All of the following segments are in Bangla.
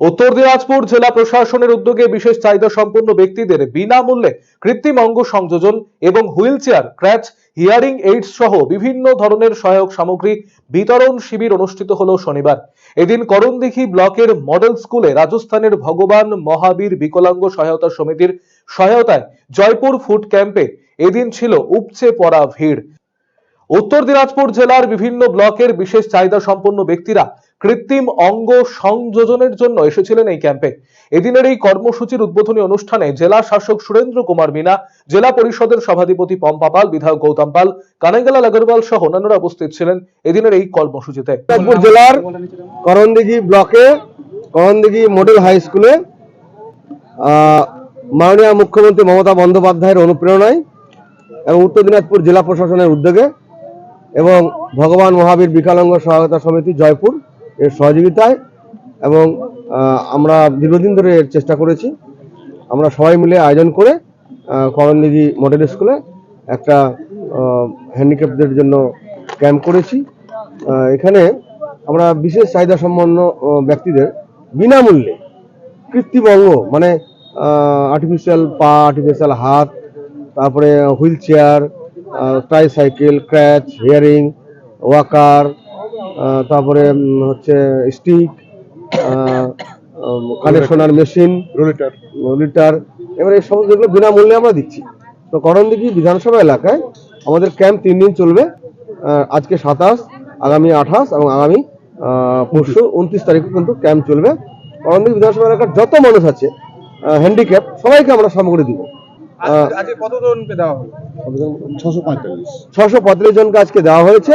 উত্তর দিনাজপুর জেলা প্রশাসনের উদ্যোগে বিশেষ চাহিদা সম্পন্ন ব্যক্তিদের বিনামূল্যে কৃত্রিম অঙ্গ সংযোজন এবং wheel chair crutch, hearing aids সহ বিভিন্ন ধরনের সহায়ক সামগ্রী বিতরণ শিবির অনুষ্ঠিত হল শনিবার। এদিন করণদিঘি ব্লকের মডেল স্কুলে রাজস্থানের ভগবান মহাবীর বিকলাঙ্গ সহায়তা সমিতির সহায়তায় জয়পুর ফুড ক্যাম্পে এদিন ছিল উপচে পড়া ভিড়। উত্তর দিনাজপুর জেলার বিভিন্ন ব্লকের বিশেষ চাহিদা সম্পন্ন ব্যক্তিরা কৃত্রিম অঙ্গ সংযোজনের জন্য এসেছিলেন এই ক্যাম্পে। এদিনের এই কর্মসূচির উদ্বোধনী অনুষ্ঠানে জেলা শাসক সুরেন্দ্র কুমার মিনা, জেলা পরিষদের সভাধিপতি পম্পা পাল, বিধায়ক গৌতম পাল, কানাইগালাল আগরওয়াল সহ অন্যান্যরা উপস্থিত ছিলেন এদিনের এই কর্মসূচিতে। জেলার করণদিঘি ব্লকে, করণদিঘি মডেল হাই স্কুলে মাননীয় মুখ্যমন্ত্রী মমতা বন্দ্যোপাধ্যায়ের অনুপ্রেরণায় এবং উত্তর দিনাজপুর জেলা প্রশাসনের উদ্যোগে এবং ভগবান মহাবীর বিকলাঙ্গ সহায়তা সমিতি জয়পুর এর সহযোগিতায় এবং আমরা দীর্ঘদিন ধরে এর চেষ্টা করেছি। আমরা সবাই মিলে আয়োজন করে করণদিঘি মডেল স্কুলে একটা হ্যান্ডিক্যাপদের জন্য ক্যাম্প করেছি। এখানে আমরা বিশেষ চাহিদা সম্পন্ন ব্যক্তিদের বিনামূল্যে কৃত্রিম অঙ্গ মানে আর্টিফিশিয়াল পা আর্টিফিশিয়াল হাত, তারপরে wheelchair tricycle crutch hearing walker তারপরে হচ্ছে স্টিক কানে শোনার মেশিন রোলিটার রোলিটার এবারে এই সমস্ত যেগুলো বিনামূল্যে আমরা দিচ্ছি। তো করণদিঘি বিধানসভা এলাকায় আমাদের ক্যাম্প তিন দিন চলবে আজকে সাতাশ আগামী আঠাশ এবং আগামী পরশু উনত্রিশ তারিখ পর্যন্ত ক্যাম্প চলবে। করণদিঘি বিধানসভা এলাকার যত মানুষ আছে হ্যান্ডিক্যাপ সবাইকে আমরা সামগ্রী দিব। কতজনকে দেওয়া হলো ছশো পঁয়তাল্লিশ। জনকে আজকে দেওয়া হয়েছে।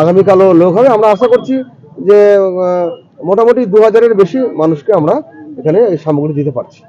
আগামীকালও লোক হবে। আমরা আশা করছি যে মোটামুটি দু হাজারের বেশি মানুষকে আমরা এখানে সামগ্রী দিতে পারছি।